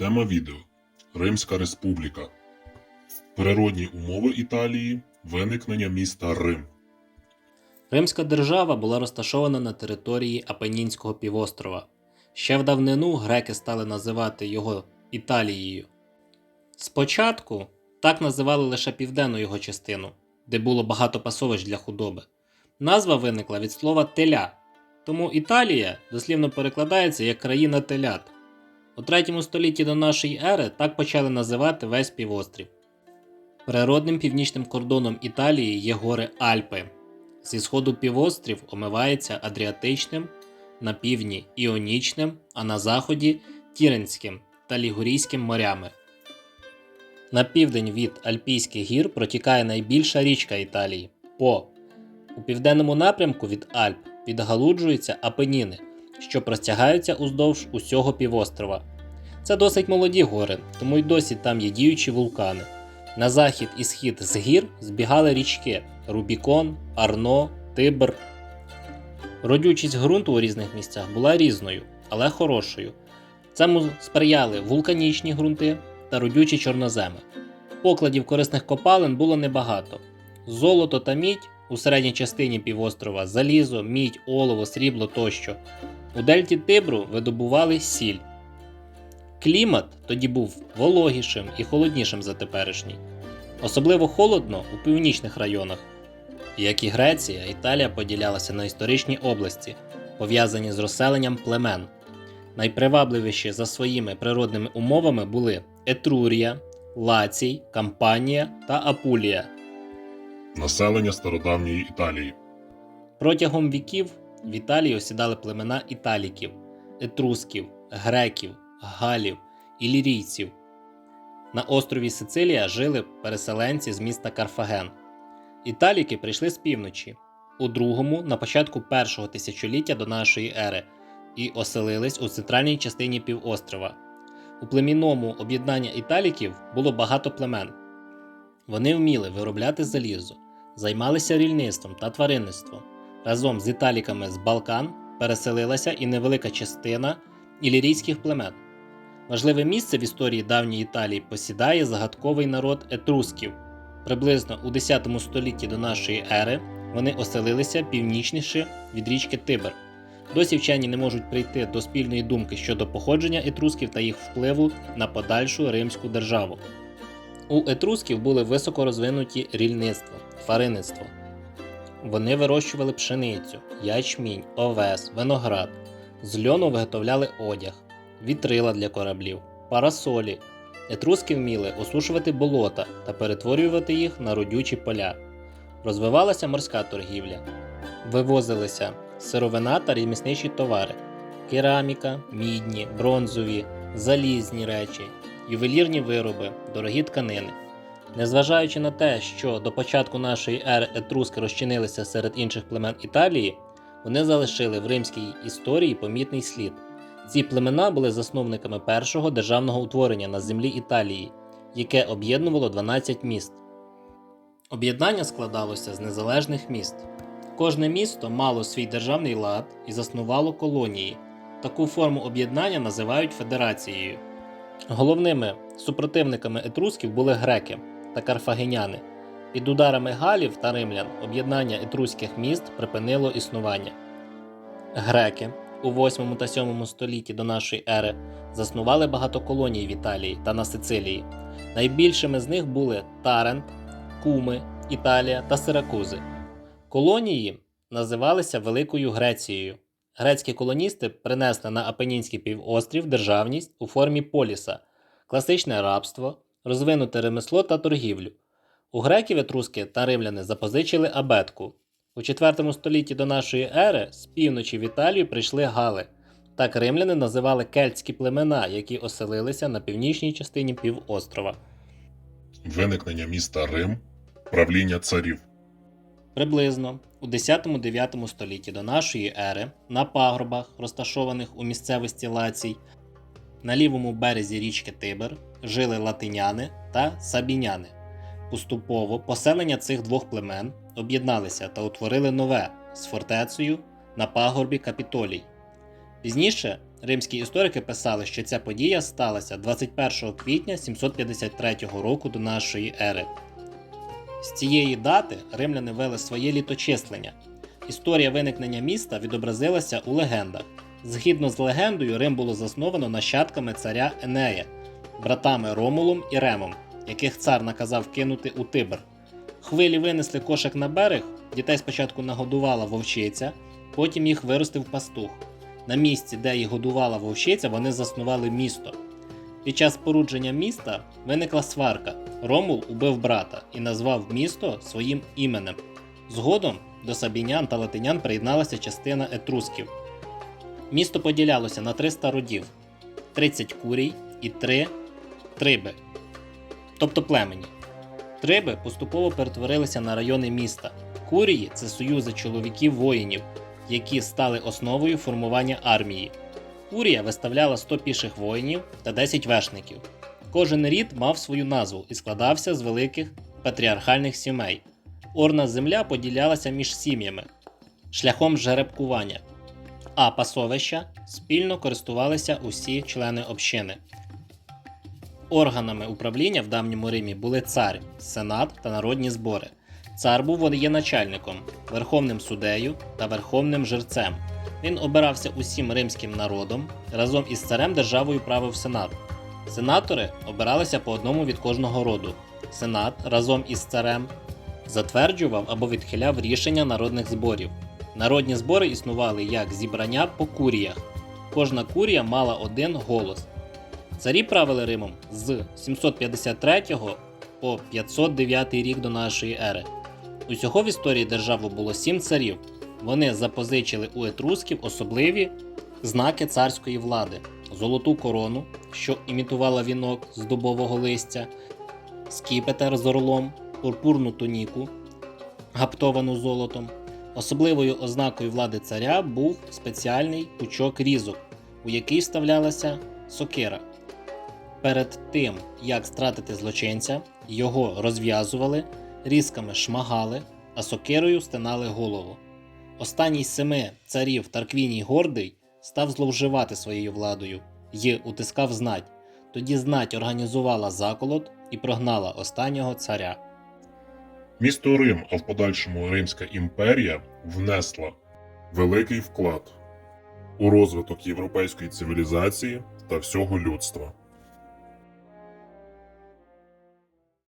Тема відео Римська Республіка. Природні умови Італії. Виникнення міста Рим. Римська держава була розташована на території Апенінського півострова. Ще в давнину греки стали називати його Італією. Спочатку так називали лише південну його частину, де було багато пасовищ для худоби. Назва виникла від слова теля, тому Італія дослівно перекладається як країна телят. У 3 столітті до нашої ери так почали називати весь півострів. Природним північним кордоном Італії є гори Альпи. Зі сходу півострів омивається Адріатичним, на півдні Іонічним, а на заході Тіренським та Лігурійським морями. На південь від Альпійських гір протікає найбільша річка Італії По. У південному напрямку від Альп відгалуджуються Апеніни, що простягаються уздовж усього півострова. Це досить молоді гори, тому й досі там є діючі вулкани. На захід і схід з гір збігали річки Рубікон, Арно, Тибр. Родючість ґрунту у різних місцях була різною, але хорошою. Цьому сприяли вулканічні ґрунти та родючі чорноземи. Покладів корисних копалин було небагато. Золото та мідь у середній частині півострова, залізо, мідь, олово, срібло тощо. У дельті Тибру видобували сіль. Клімат тоді був вологішим і холоднішим за теперішній. Особливо холодно у північних районах. Як і Греція, Італія поділялася на історичні області, пов'язані з розселенням племен. Найпривабливіші за своїми природними умовами були Етрурія, Лацій, Кампанія та Апулія. Населення стародавньої Італії. Протягом віків в Італії осідали племена італіків, етрусків, греків, галів, ілірійців. На острові Сицилія жили переселенці з міста Карфаген. Італіки прийшли з півночі у другому на початку першого тисячоліття до нашої ери і оселились у центральній частині півострова. У племінному об'єднанні італіків було багато племен. Вони вміли виробляти залізо, займалися рільництвом та тваринництвом. Разом з італіками з Балкан переселилася і невелика частина ілірійських племен. Важливе місце в історії давньої Італії посідає загадковий народ етрусків. Приблизно у 10 столітті до нашої ери вони оселилися північніше від річки Тибр. Досі вчені не можуть прийти до спільної думки щодо походження етрусків та їх впливу на подальшу римську державу. У етрусків були високо розвинуті рільництво, тваринництво. Вони вирощували пшеницю, ячмінь, овес, виноград. З льону виготовляли одяг, вітрила для кораблів, парасолі. Етруски вміли осушувати болота та перетворювати їх на родючі поля. Розвивалася морська торгівля. Вивозилися сировина та ремісничі товари, кераміка, мідні, бронзові, залізні речі, ювелірні вироби, дорогі тканини. Незважаючи на те, що до початку нашої ери етруски розчинилися серед інших племен Італії, вони залишили в римській історії помітний слід. Ці племена були засновниками першого державного утворення на землі Італії, яке об'єднувало 12 міст. Об'єднання складалося з незалежних міст. Кожне місто мало свій державний лад і заснувало колонії. Таку форму об'єднання називають федерацією. Головними супротивниками етрусків були греки та карфагеняни. Під ударами галів та римлян об'єднання етруських міст припинило існування. Греки у 8 та 7 столітті до нашої ери заснували багато колоній в Італії та на Сицилії. Найбільшими з них були Тарент, Куми, Італія та Сиракузи. Колонії називалися Великою Грецією. Грецькі колоністи принесли на Апенінський півострів державність у формі поліса, класичне рабство, розвинуте ремесло та торгівлю. У греків етруски та римляни запозичили абетку. У 4 столітті до нашої ери з півночі в Італію прийшли гали. Так римляни називали кельтські племена, які оселилися на північній частині півострова. Виникнення міста Рим. Правління царів. Приблизно у 10-9 столітті до нашої ери на пагорбах, розташованих у місцевості Лацій, на лівому березі річки Тибр жили латиняни та сабіняни. Поступово поселення цих двох племен об'єдналися та утворили нове з фортецею на пагорбі Капітолій. Пізніше Римські історики писали, що ця подія сталася 21 квітня 753 року до нашої ери. З цієї дати римляни вели своє літочислення. Історія виникнення міста відобразилася у легендах. Згідно з легендою, Рим було засновано нащадками царя Енея, братами Ромулом і Ремом, яких цар наказав кинути у Тибр. Хвилі винесли кошик на берег, дітей спочатку нагодувала вовчиця, потім їх виростив пастух. На місці, де їх годувала вовчиця, вони заснували місто. Під час спорудження міста виникла сварка. Ромул убив брата і назвав місто своїм іменем. Згодом до сабінян та латинян приєдналася частина етрусків. Місто поділялося на 300 родів: 30 курій і 3 триби, тобто племені. Триби поступово перетворилися на райони міста. Курії це союзи чоловіків-воїнів, які стали основою формування армії. Курія виставляла 100 піших воїнів та 10 вершників. Кожен рід мав свою назву і складався з великих патріархальних сімей. Орна земля поділялася між сім'ями шляхом жеребкування, а пасовища спільно користувалися усі члени общини. Органами управління в давньому Римі були цар, сенат та народні збори. Цар був воєначальником, верховним суддею та верховним жерцем. Він обирався усім римським народом, разом із царем державою правив сенат. Сенатори обиралися по одному від кожного роду. Сенат разом із царем затверджував або відхиляв рішення народних зборів. Народні збори існували як зібрання по куріях. Кожна курія мала один голос. Царі правили Римом з 753 по 509 рік до нашої ери. Усього в історії держави було сім царів. Вони запозичили у етрусків особливі знаки царської влади: золоту корону, що імітувала вінок з дубового листя, скіпетр з орлом, пурпурну туніку, гаптовану золотом. Особливою ознакою влади царя був спеціальний пучок різок, у який вставлялася сокира. Перед тим, як стратити злочинця, його розв'язували, різками шмагали, а сокирою стинали голову. Останній з семи царів Тарквіній Гордий став зловживати своєю владою й утискав знать. Тоді знать організувала заколот і прогнала останнього царя. Місто Рим, а в подальшому Римська імперія внесла великий вклад у розвиток європейської цивілізації та всього людства.